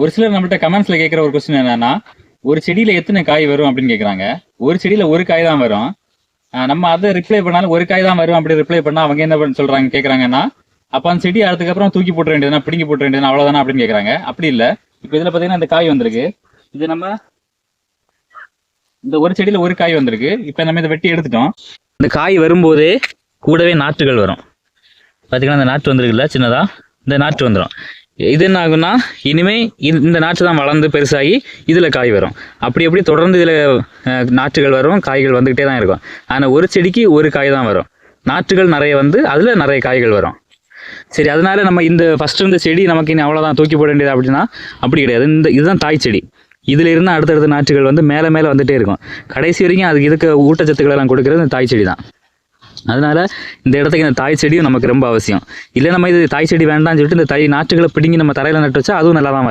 ஒரு சிலர் நம்மள்ட்ட கமெண்ட்ஸ்ல கேட்குற ஒரு கொஸ்டின் என்னன்னா ஒரு செடியில எத்தனை காய் வரும் அப்படின்னு கேட்குறாங்க. ஒரு செடியில ஒரு காய் தான் வரும். ஆஹ் நம்ம அதை ரிப்ளை பண்ணாலும் ஒரு காய் தான் வரும் அப்படி ரிப்ளை பண்ணா அவங்க என்ன பண்ண சொல்றாங்க கேட்குறாங்கன்னா அப்போ அந்த செடி அதுக்கப்புறம் தூக்கி போட்ட வேண்டியதுனா பிடிங்கி போட்ட வேண்டியதுனா அவ்வளோதானா அப்படின்னு கேட்குறாங்க. அப்படி இல்லை. இப்போ இதில் பார்த்தீங்கன்னா இந்த காய் வந்திருக்கு. இது நம்ம இந்த ஒரு செடியில ஒரு காய் வந்திருக்கு. இப்போ நம்ம இதை வெட்டி எடுத்துட்டோம். இந்த காய் வரும்போது கூடவே நாற்றுகள் வரும். பார்த்தீங்கன்னா இந்த நாற்று வந்திருக்குல்ல சின்னதா? இந்த நாற்று வந்துடும் இது என்ன ஆகும்னா இனிமேல் இந்த- இந்த நாற்று தான் வளர்ந்து பெருசாகி இதில் காய் வரும். அப்படி எப்படி தொடர்ந்து இதில் நாற்றுகள் வரும் காய்கள் வந்துக்கிட்டே தான் இருக்கும். ஆனால் ஒரு செடிக்கு ஒரு காய் தான் வரும். நாற்றுகள் நிறைய வந்து அதில் நிறைய காய்கள் வரும். சரி அதனால நம்ம இந்த ஃபஸ்ட்டு இந்த செடி நமக்கு இனி அவ்வளோதான் தூக்கி போட வேண்டியது அப்படின்னா அப்படி கிடையாது. இந்த இதுதான் தாய் செடி. இதில் இருந்து அடுத்தடுத்த நாற்றுகள் வந்து மேலே மேலே வந்துகிட்டே இருக்கும். கடைசி வரைக்கும் அதுக்கு இதுக்கு ஊட்டச்சத்துக்கள் எல்லாம் கொடுக்குறது இந்த தாய் செடி தான் அதனால இந்த இடத்துக்கு இந்த தாய் செடியும் நமக்கு ரொம்ப அவசியம். இல்லை நம்ம இது தாய் செடி வேண்டாம்னு சொல்லிட்டு இந்த தை நாற்றுகளை பிடுங்கி நம்ம தரையில் நட்டு வச்சா அதுவும் நல்லா தான் வரும்.